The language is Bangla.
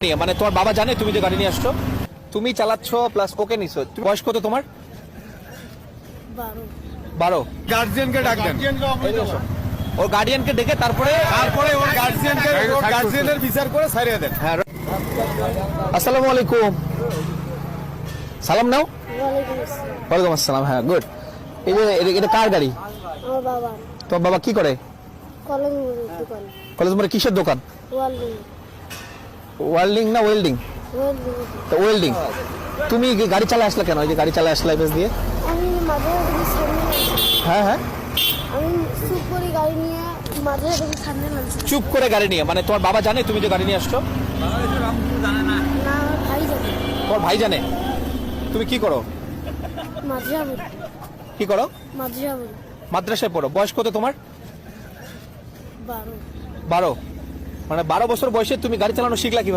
নিয়ে মানে তোমার বাবা জানে তুমি যে গাড়ি নিয়ে আসছো? তুমি চালাচ্ছ প্লাস ওকে নিছো। বয়স কত তোমার? বারো। গার্জিয়ানকে ডাক দেন। ওর গার্ডিয়ানকে ডেকে তারপরে তারপরে ওর গার্জিয়ানকে ওর গার্জিয়ানের বিচার করে ছাড়িয়ে দেন। হ্যাঁ আসসালামু আলাইকুম। সালাম নাও। ওয়ালাইকুম আসসালাম হ্যাঁ গুড এই যে এটা- এটা কার গাড়ি? তোমার বাবা কি করে? কলেজ মানে কিসের দোকান? ওয়েল্ডিং না ওয়েল্ডিং তো ওয়েল্ডিং তুমি গাড়ি চালা আসলে কেন? ওই যে গাড়ি চালা আসলে বেশ দিয়ে? হ্যাঁ হ্যাঁ। চুপ করে গাড়ি নিয়ে মানে তোমার বাবা জানে তুমি যে গাড়ি নিয়ে আসছো? তোমার ভাই জানে? তুমি কি করো? কি করো? মাদ্রাসায় পড়ো। বয়স কত তোমার? বারো। বারো। মানে বারো বছর বয়সে তুমি গাড়ি চালানো শিখলা কীভাবে?